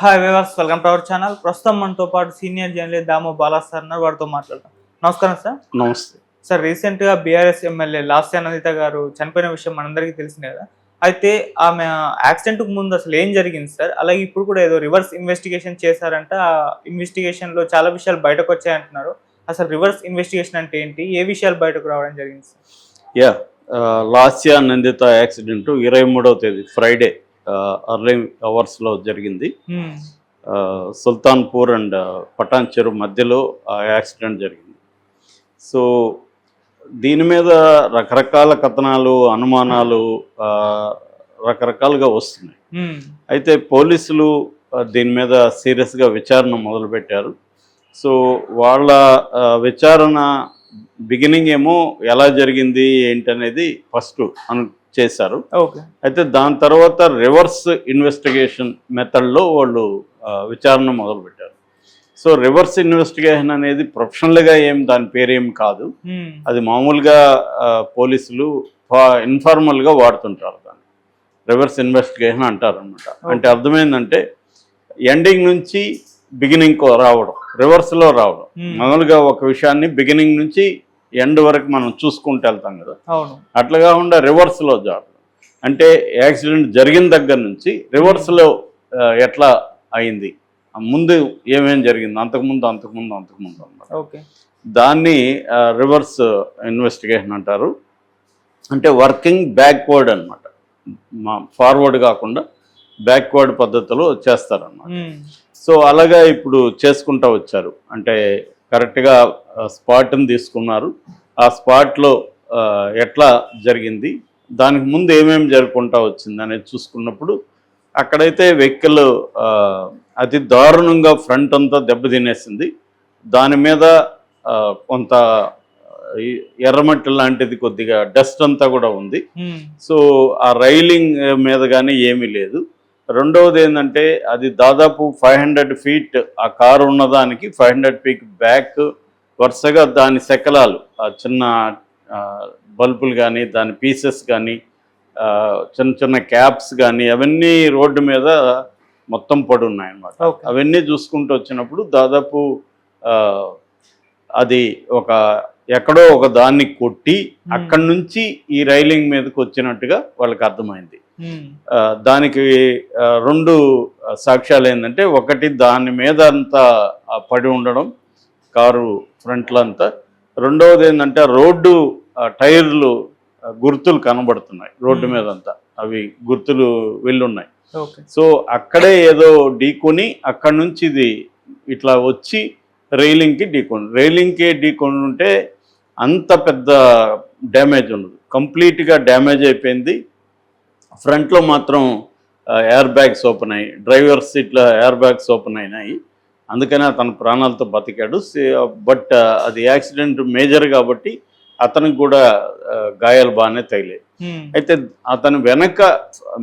Hi వివాస్ welcome to our channel ప్రస్తుతం మనతో పాటు senior journalist Damo Bala sir ఉన్నారు. వారితో మాట్లాడదాం. నమస్కారం సార్ నమస్తే. సార్ రీసెంట్గా బీఆర్ఎస్ ఎమ్మెల్యే లాస్య అనందిత గారు చనిపోయిన విషయం మనందరికీ తెలిసిందే కదా. అయితే ఆమె యాక్సిడెంట్కు ముందు అసలు ఏం జరిగింది సార్ అలాగే ఇప్పుడు కూడా ఏదో రివర్స్ ఇన్వెస్టిగేషన్ చేశారంట. ఆ ఇన్వెస్టిగేషన్లో చాలా విషయాలు బయటకు వచ్చాయంటున్నారు అసలు రివర్స్ ఇన్వెస్టిగేషన్ అంటే ఏంటి? ఏ విషయాలు బయటకు రావడం జరిగింది sir yeah Lasya Nanditha accident ఇరవై మూడవ తేదీ ఫ్రైడే అర్లీ అవర్స్లో జరిగింది. సుల్తాన్పూర్ అండ్ పటాన్ చెరువు మధ్యలో ఆ యాక్సిడెంట్ జరిగింది. సో దీని మీద రకరకాల కథనాలు అనుమానాలు రకరకాలుగా వస్తున్నాయి. అయితే పోలీసులు దీని మీద సీరియస్గా విచారణ మొదలుపెట్టారు. సో వాళ్ళ విచారణ బిగినింగ్ ఏమో ఎలా జరిగింది ఏంటనేది ఫస్ట్ అను చేశారు. అయితే దాని తర్వాత రివర్స్ ఇన్వెస్టిగేషన్ మెథడ్లో వాళ్ళు విచారణ మొదలుపెట్టారు. సో రివర్స్ ఇన్వెస్టిగేషన్ అనేది ప్రొఫెషనల్గా ఏం దాని పేరేం కాదు. అది మామూలుగా పోలీసులు ఇన్ఫార్మల్గా వాడుతుంటారు దాన్ని. రివర్స్ ఇన్వెస్టిగేషన్ అంటారు అనమాట అంటే అర్థమైందంటే ఎండింగ్ నుంచి బిగినింగ్ రావడం రివర్స్లో రావడం. మామూలుగా ఒక విషయాన్ని బిగినింగ్ నుంచి ఎండ్ వరకు మనం చూసుకుంటూ వెళ్తాం కదా. అట్లా కాకుండా రివర్స్లో జరగడం అంటే యాక్సిడెంట్ జరిగిన దగ్గర నుంచి రివర్స్లో ఎట్లా అయింది? ముందు ఏమేం జరిగింది? అంతకుముందు అంతకుముందు అంతకుముందు అన్నమాట. ఓకే. దాన్ని రివర్స్ ఇన్వెస్టిగేషన్ అంటారు. అంటే వర్కింగ్ బ్యాక్వర్డ్ అనమాట ఫార్వర్డ్ కాకుండా బ్యాక్వర్డ్ పద్ధతిలో చేస్తారన్నమాట. సో అలాగా ఇప్పుడు చేసుకుంటా వచ్చారు. అంటే కరెక్ట్గా స్పాట్ని తీసుకున్నారు. ఆ స్పాట్లో ఎట్లా జరిగింది? దానికి ముందు ఏమేమి జరుపుకుంటా వచ్చింది అనేది చూసుకున్నప్పుడు అక్కడైతే వెహికల్ అతి దారుణంగా ఫ్రంట్ అంతా దెబ్బతినేసింది. దాని మీద కొంత ఎర్రమట్టి లాంటిది కొద్దిగా డస్ట్ అంతా కూడా ఉంది. సో ఆ రైలింగ్ మీద కానీ ఏమీ లేదు. రెండవది ఏంటంటే అది దాదాపు ఫైవ్ హండ్రెడ్ ఫీట్ ఆ కారు ఉన్నదానికి ఫైవ్ హండ్రెడ్ ఫీట్ బ్యాక్ వరుసగా దాని శకలాలు ఆ చిన్న బల్బులు కానీ దాని పీసెస్ కానీ చిన్న చిన్న క్యాప్స్ కానీ అవన్నీ రోడ్డు మీద మొత్తం పడి ఉన్నాయన్నమాట అవన్నీ చూసుకుంటూ వచ్చినప్పుడు దాదాపు అది ఒక ఎక్కడో ఒక దాన్ని కొట్టి అక్కడి నుంచి ఈ రైలింగ్ మీదకి వచ్చినట్టుగా వాళ్ళకి అర్థమైంది. దానికి రెండు సాక్ష్యాలు ఏంటంటే ఒకటి దాని మీద అంతా పడి ఉండడం కారు ఫ్రంట్లో అంతా. రెండవది ఏంటంటే రోడ్డు టైర్లు గుర్తులు కనబడుతున్నాయి రోడ్డు. మీద అంతా అవి గుర్తులు వెళ్ళున్నాయి. సో అక్కడే ఏదో ఢీకొని అక్కడి నుంచి ఇది ఇట్లా వచ్చి రైలింగ్కి ఢీకొని రైలింగ్కి ఢీకొని ఉంటే అంత పెద్ద డ్యామేజ్ ఉండదు. కంప్లీట్గా డ్యామేజ్ అయిపోయింది. ఫ్రంట్లో మాత్రం ఎయిర్ బ్యాగ్స్ ఓపెన్ అయ్యి డ్రైవర్ సీట్లో ఎయిర్ బ్యాగ్స్ ఓపెన్ అయినాయి. అందుకనే అతను ప్రాణాలతో బతికాడు. బట్ అది యాక్సిడెంట్ మేజర్ కాబట్టి అతనికి కూడా గాయాలు బాగానే తగిలాయి. అయితే అతను వెనక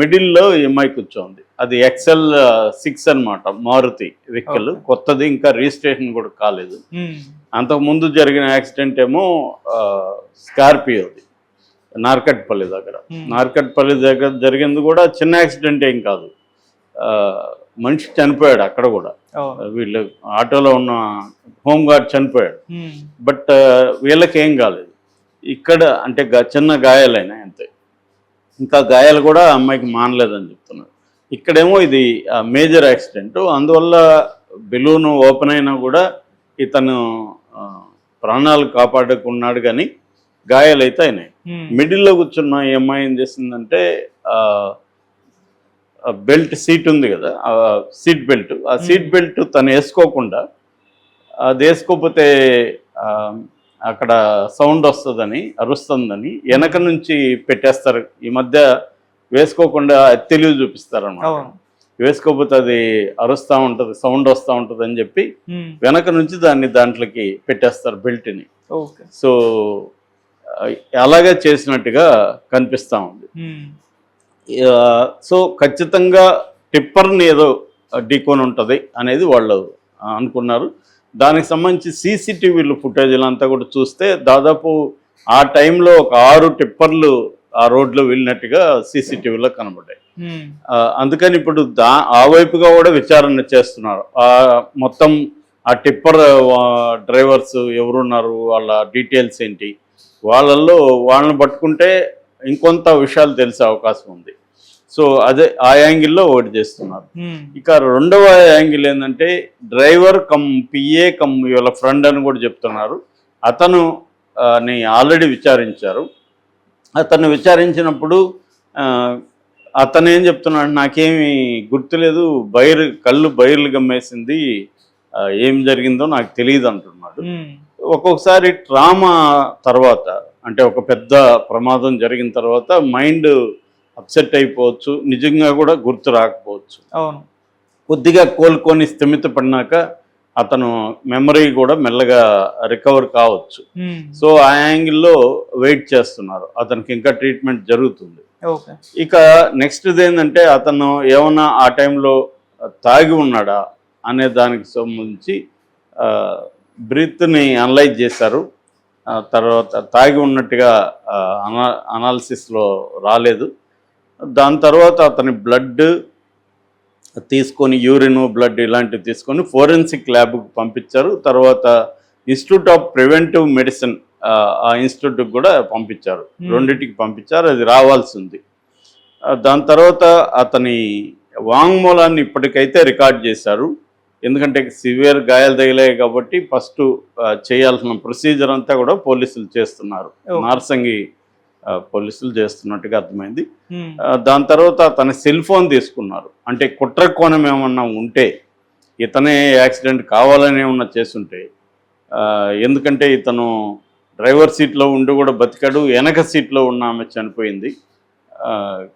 మిడిల్లో ఎంఐ కూర్చోంది. అది ఎక్సెల్ సిక్స్ అన్నమాట. మారుతి వెహికల్. కొత్తది ఇంకా రిజిస్ట్రేషన్ కూడా కాలేదు. అంతకు ముందు జరిగిన యాక్సిడెంట్ ఏమో స్కార్పియోది నార్కట్పల్లి దగ్గర. నార్కట్పల్లి దగ్గర జరిగింది కూడా చిన్న యాక్సిడెంట్ ఏం కాదు. మనిషి చనిపోయాడు అక్కడ కూడా. వీళ్ళు ఆటోలో ఉన్న హోమ్ గార్డ్ చనిపోయాడు. బట్ వీళ్ళకి ఏం కాలేదు. ఇక్కడ అంటే చిన్న గాయాలైనాయి అంతే. ఇంకా గాయాలు కూడా అమ్మాయికి మానలేదని చెప్తున్నారు. ఇక్కడేమో ఇది మేజర్ యాక్సిడెంట్ అందువల్ల బెలూన్ ఓపెన్ అయినా కూడా ఇతను ప్రాణాలు కాపాడుకున్నాడు కానీ గాయాలైతే అయినాయి. మిడిల్లో కూర్చున్న ఈ అమ్మాయి ఏం చేసిందంటే బెల్ట్ సీట్ ఉంది కదా సీట్ బెల్ట్ ఆ సీట్. బెల్ట్ తను వేసుకోకుండా అది వేసుకోకపోతే అక్కడ సౌండ్ వస్తుందని అరుస్తుందని వెనక నుంచి పెట్టేస్తారు ఈ మధ్య వేసుకోకుండా తెలివి చూపిస్తారు అన్నమాట అవును. వేసుకోకపోతే అది అరుస్తూ ఉంటుంది సౌండ్ వస్తూ ఉంటుంది అని చెప్పి. వెనక నుంచి దాన్ని దాంట్లోకి పెట్టేస్తారు బెల్ట్ని. సో అలాగే చేసినట్టుగా కనిపిస్తూ ఉంది. సో ఖచ్చితంగా టిప్పర్ని ఏదో ఢీకొని ఉంటుంది అనేది వాళ్ళు అనుకున్నారు. దానికి సంబంధించి సీసీటీవీలు ఫుటేజీలు అంతా కూడా చూస్తే దాదాపు ఆ టైంలో ఒక ఆరు టిప్పర్లు ఆ రోడ్లో వెళ్ళినట్టుగా సీసీటీవీలో కనబడ్డాయి. అందుకని ఇప్పుడు దా ఆ వైపుగా కూడా విచారణ చేస్తున్నారు. ఆ మొత్తం ఆ టిప్పర్ డ్రైవర్స్ ఎవరున్నారు వాళ్ళ డీటెయిల్స్ ఏంటి వాళ్ళల్లో వాళ్ళని పట్టుకుంటే ఇంకొంత విషయాలు తెలిసే అవకాశం ఉంది. సో అదే ఆ యాంగిల్లో ఒకటి చేస్తున్నారు. ఇక రెండవ యాంగిల్ ఏంటంటే డ్రైవర్ కమ్ పిఏ కమ్ వీళ్ళ ఫ్రెండ్ అని కూడా చెప్తున్నారు. అతను ని ఆల్రెడీ విచారించారు. అతను విచారించినప్పుడు అతను ఏం చెప్తున్నాడు నాకేమి గుర్తులేదు బైర్ కళ్ళు బైర్లు గమ్మేసింది ఏం జరిగిందో నాకు తెలియదు అంటున్నాడు. ఒక్కొక్కసారి ట్రామా తర్వాత అంటే ఒక పెద్ద ప్రమాదం జరిగిన తర్వాత మైండ్ అప్సెట్ అయిపోవచ్చు నిజంగా కూడా గుర్తు రాకపోవచ్చు. అవును. కొద్దిగా కోలుకొని స్థిమిత పడినాక అతను మెమరీ కూడా మెల్లగా రికవర్ కావచ్చు. ఉమ్, సో ఆ యాంగిల్లో వెయిట్ చేస్తున్నారు. అతనికి ఇంకా ట్రీట్మెంట్ జరుగుతుంది. ఓకే. ఇక నెక్స్ట్ ఏంటంటే అతను ఏమన్నా ఆ టైంలో తాగి ఉన్నాడా అనే దానికి సంబంధించి బ్రీత్ని అనలైజ్ చేశారు. తర్వాత తాగి ఉన్నట్టుగా అనా అనాలిసిస్లో రాలేదు. దాని తర్వాత అతని బ్లడ్ తీసుకొని యూరిన్ బ్లడ్ ఇలాంటివి తీసుకొని ఫోరెన్సిక్ ల్యాబ్కి పంపించారు. తర్వాత ఇన్స్టిట్యూట్ ఆఫ్ ప్రివెంటివ్ మెడిసిన్ ఆ ఇన్స్టిట్యూట్కి కూడా పంపించారు. రెండింటికి పంపించారు. అది రావాల్సి ఉంది. ఆ, దాని తర్వాత అతని వాంగ్మూలాన్ని ఇప్పటికైతే రికార్డ్ చేశారు. ఎందుకంటే సివియర్ గాయాలు తగిలాయి కాబట్టి ఫస్ట్ చేయాల్సిన ప్రొసీజర్ అంతా కూడా పోలీసులు చేస్తున్నారు. నార్సంగి పోలీసులు చేస్తున్నట్టుగా అర్థమైంది. దాని తర్వాత తన సెల్ ఫోన్ తీసుకున్నారు. అంటే కుట్ర కోణం ఏమన్నా ఉంటే ఇతనే యాక్సిడెంట్ కావాలని ఏమన్నా చేస్తుంటే ఎందుకంటే ఇతను డ్రైవర్ సీట్లో ఉండి కూడా బతికాడు వెనక సీట్లో ఉన్న ఆమె చనిపోయింది.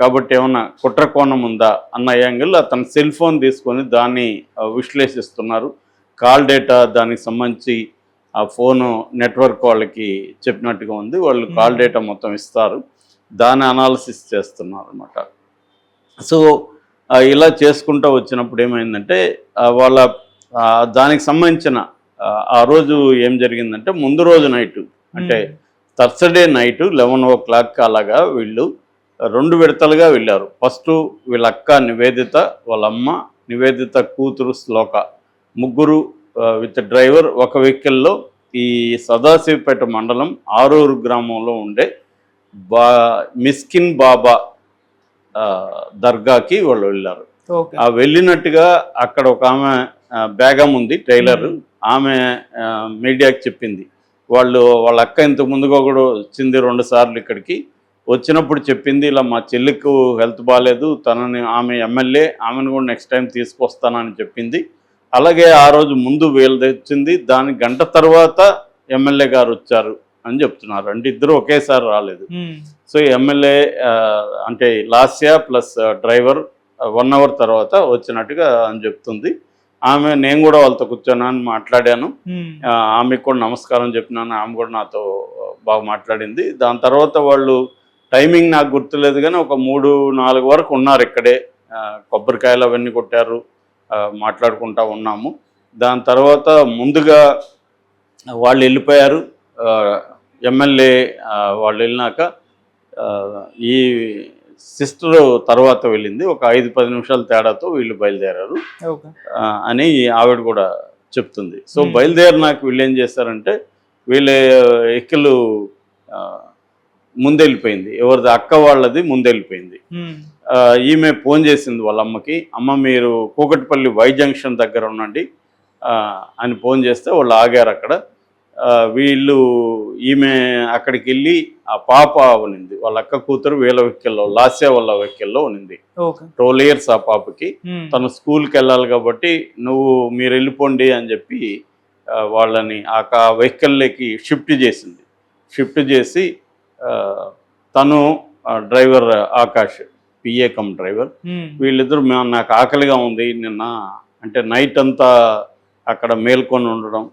కాబట్టి ఏమన్నా కుట్ర కోణం ఉందా అన్న యాంగిల్ అతను సెల్ ఫోన్ తీసుకొని దాన్ని విశ్లేషిస్తున్నారు. కాల్ డేటా దానికి సంబంధించి ఆ ఫోను నెట్వర్క్ వాళ్ళకి చెప్పినట్టుగా ఉంది. వాళ్ళు కాల్. డేటా మొత్తం ఇస్తారు. దాని అనాలిసిస్ చేస్తున్నారు అనమాట సో ఇలా చేసుకుంటూ వచ్చినప్పుడు ఏమైందంటే వాళ్ళ దానికి సంబంధించిన ఆ, రోజు ఏం జరిగిందంటే ముందు రోజు నైట్ అంటే Thursday night eleven o'clock అలాగా వీళ్ళు రెండు విడతలుగా వెళ్ళారు. ఫస్ట్ వీళ్ళ అక్క నివేదిత వాళ్ళ అమ్మ నివేదిత కూతురు శ్లోక ముగ్గురు విత్ డ్రైవర్ ఒక వెహికల్లో ఈ సదాశివపేట మండలం ఆరూరు గ్రామంలో ఉండే బా మిస్కిన్ బాబా దర్గాకి వాళ్ళు వెళ్ళారు. ఆ వెళ్ళినట్టుగా అక్కడ ఒక ఆమె బేగం ఉంది టైలర్. ఆమె మీడియాకి చెప్పింది. వాళ్ళు వాళ్ళ అక్క ఇంతకు ముందుగా కూడా వచ్చింది రెండు సార్లు ఇక్కడికి. వచ్చినప్పుడు చెప్పింది ఇలా మా చెల్లికి హెల్త్ బాగాలేదు తనని ఆమె ఎమ్మెల్యే ఆమెను కూడా నెక్స్ట్ టైం తీసుకొస్తానని చెప్పింది. అలాగే ఆ రోజు ముందు వీళ్ళు తెచ్చింది దాని గంట తర్వాత ఎమ్మెల్యే గారు వచ్చారు అని చెప్తున్నారు. అంటే ఇద్దరు ఒకేసారి రాలేదు. సో ఎమ్మెల్యే అంటే Lasya plus driver one hour తర్వాత వచ్చినట్టుగా అని చెప్తుంది. ఆమె నేను కూడా వాళ్ళతో కూర్చొని మాట్లాడాను. ఆమెకు కూడా నమస్కారం చెప్పినాను. ఆమె కూడా నాతో బాగా మాట్లాడింది. దాని తర్వాత వాళ్ళు టైమింగ్ నాకు గుర్తులేదు కానీ ఒక మూడు నాలుగు వరకు ఉన్నారు ఇక్కడే. కొబ్బరికాయలు అవన్నీ కొట్టారు. మాట్లాడుకుంటా ఉన్నాము. దాని తర్వాత ముందుగా వాళ్ళు వెళ్ళిపోయారు. ఎమ్మెల్యే వాళ్ళు వెళ్ళినాక ఈ సిస్టర్ తర్వాత వెళ్ళింది. ఒక ఐదు పది నిమిషాల తేడాతో వీళ్ళు బయలుదేరారు. అని ఆవిడ కూడా చెప్తుంది. సో. బయలుదేరినాక వీళ్ళు ఏం చేస్తారంటే వీళ్ళ ఎక్కిలు ముందెళ్ళిపోయింది. ఎవరిది అక్క వాళ్ళది ముందెళ్ళిపోయింది. ఈమె ఫోన్ చేసింది వాళ్ళ అమ్మకి అమ్మ మీరు కూకట్పల్లి వై జంక్షన్ దగ్గర ఉండండి. అని ఫోన్ చేస్తే వాళ్ళు ఆగారు అక్కడ. వీళ్ళు ఈమె అక్కడికి వెళ్ళి ఆ పాప ఉనింది. వాళ్ళ అక్క కూతురు వీళ్ళ వెహికల్లో లాస్యా వాళ్ళ వెహికల్లో ఉనింది. ట్వెల్వ్ ఇయర్స్ ఆ పాపకి. తను స్కూల్కి వెళ్ళాలి కాబట్టి నువ్వు మీరు వెళ్ళిపోండి అని చెప్పి వాళ్ళని ఆ వెహికల్లోకి షిఫ్ట్ చేసింది. షిఫ్ట్ చేసి తను driver Akash PA cum driver వీళ్ళిద్దరు "మేము- నాకు ఆకలిగా ఉంది నిన్న. అంటే నైట్ అంతా అక్కడ మేల్కొని ఉండడం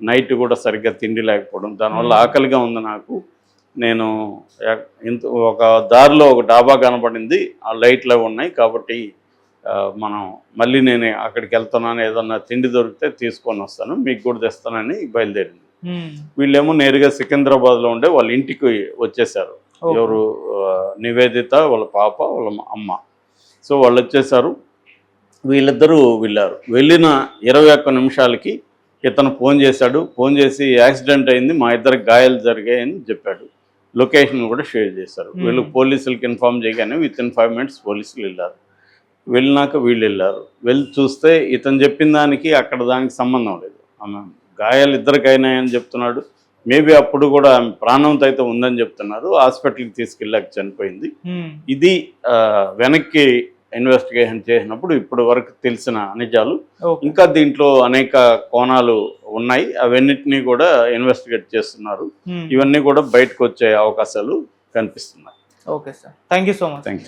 నైట్ కూడా సరిగ్గా తిండి లేకపోవడం దానివల్ల Hmm. ఆకలిగా ఉంది నాకు. నేను ఇంత ఒక దారిలో ఒక డాబా కనపడింది ఆ లైట్లు అవి ఉన్నాయి కాబట్టి మనం మళ్ళీ నేను అక్కడికి వెళ్తున్నాను ఏదన్నా తిండి దొరికితే తీసుకొని వస్తాను మీకు కూడా తెస్తానని బయలుదేరింది. ఉమ్, వీళ్ళేమో నేరుగా సికింద్రాబాద్లో ఉండే వాళ్ళ ఇంటికి వచ్చేసారు. ఎవరు నివేదిత వాళ్ళ పాప వాళ్ళ అమ్మ. సో వాళ్ళు వచ్చేసారు వీళ్ళిద్దరూ వెళ్ళారు. వెళ్ళిన ఇరవై ఒక్క నిమిషాలకి ఇతను ఫోన్ చేశాడు. ఫోన్ చేసి యాక్సిడెంట్ అయింది మా ఇద్దరికి గాయాలు జరిగాయని చెప్పాడు. లొకేషన్ కూడా షేర్ చేశారు. వీళ్ళు పోలీసులకి ఇన్ఫామ్ చేయగానే విత్ ఇన్ ఫైవ్ మినిట్స్ పోలీసులు వెళ్ళారు. వెళ్ళినాక వీళ్ళు వెళ్ళారు. వెళ్ళి చూస్తే ఇతను చెప్పిన దానికి అక్కడ దానికి సంబంధం లేదు. ఆమె గాయాలు ఇద్దరికైనాయని చెప్తున్నాడు. మేబీ అప్పుడు కూడా ఆమె ప్రాణంతో అయితే ఉందని చెప్తున్నారు. హాస్పిటల్కి తీసుకెళ్ళాక చనిపోయింది. ఇది వెనక్కి ఇన్వెస్టిగేషన్ చేసినప్పుడు ఇప్పటి వరకు తెలిసిన నిజాలు. ఇంకా దీంట్లో అనేక కోణాలు ఉన్నాయి. అవన్నిటినీ కూడా ఇన్వెస్టిగేట్ చేస్తున్నారు. ఇవన్నీ కూడా బయటకు వచ్చే అవకాశాలు కనిపిస్తున్నాయి. Okay sir. Thank so much. Thank